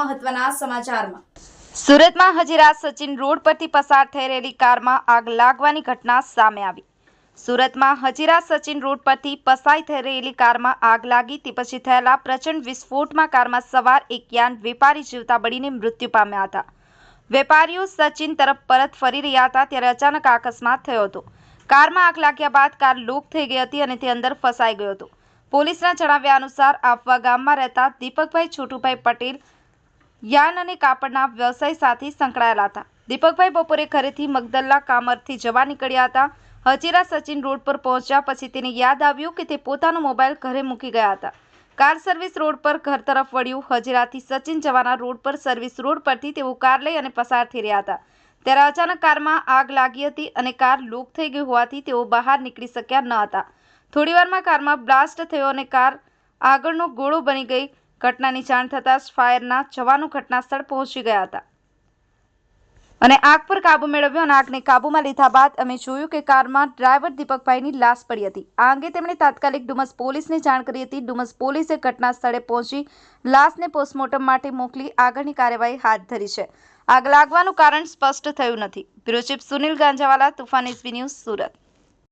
મહત્વના સમાચારમાં. સુરતમાં હજીરા સચિન રોડ પરથી પસાર થઈ રહેલી કારમાં આગ લાગવાની ઘટના સામે આવી. સુરતમાં હજીરા સચિન રોડ પરથી પસાઈ થઈ રહેલી કારમાં આગ લાગી. તે પછી થયેલા પ્રચંડ વિસ્ફોટમાં કારમાં સવાર એક યાન વેપારી જીવતા બળીને મૃત્યુ પામ્યા હતા. વેપારીઓ સચિન તરફ પરત ફરી રહ્યા હતા ત્યારે અચાનક અકસ્માત થયો હતો. કારમાં આગ લાગ્યા બાદ કાર લોક થઈ ગઈ હતી અને તે અંદર ફસાઈ ગયો હતો. પોલીસના જણાવ્યા અનુસાર આફવા ગામમાં રહેતા દીપકભાઈ છોટુભાઈ પટેલ યાન અને કાપડના વ્યવસાય સાથે સંકળાયેલા હતા. દીપકભાઈ બપોરે ઘરેથી મગદલ્લા કામરથી જવા નીકળ્યા હતા. હજીરા સચિન રોડ પર પહોંચ્યા પછી તેને યાદ આવ્યું કે તે પોતાનો મોબાઈલ ઘરે મૂકી ગયા હતા. કાર સર્વિસ રોડ પર ઘર તરફ વળ્યું. હજીરાથી સચિન જવાના રોડ પર સર્વિસ રોડ પરથી તેઓ કાર લઈ અને પસાર થઈ રહ્યા હતા. ત્યારે અચાનક કારમાં આગ લાગી હતી અને કાર લૂક થઈ ગઈ હોવાથી તેઓ બહાર નીકળી શક્યા ન હતા. થોડીવારમાં કારમાં બ્લાસ્ટ થયો અને કાર આગળનો ગોળો બની ગઈ. ઘટનાની જાણ થતાં જ ફાયરના જવાનો ઘટના સ્થળ પહોંચી ગયા હતા. અને આગ પર કાબુ મેળવ્યો અને આગને કાબૂમાં લીધા બાદ અમે જોયું કે કારમાં ડ્રાઈવર દીપકભાઈની લાશ પડી હતી. આ અંગે તેમણે તાત્કાલિક ડુમસ પોલીસને જાણ કરી હતી. ડુમસ પોલીસે ઘટના સ્થળે પહોંચી લાશને પોસ્ટમોર્ટમ માટે મોકલી આગળની કાર્યવાહી હાથ ધરી છે. આગ લાગવાનું કારણ સ્પષ્ટ થયું નથી. Bureau chief Sunil Ganjawala, Toofan SB news Surat.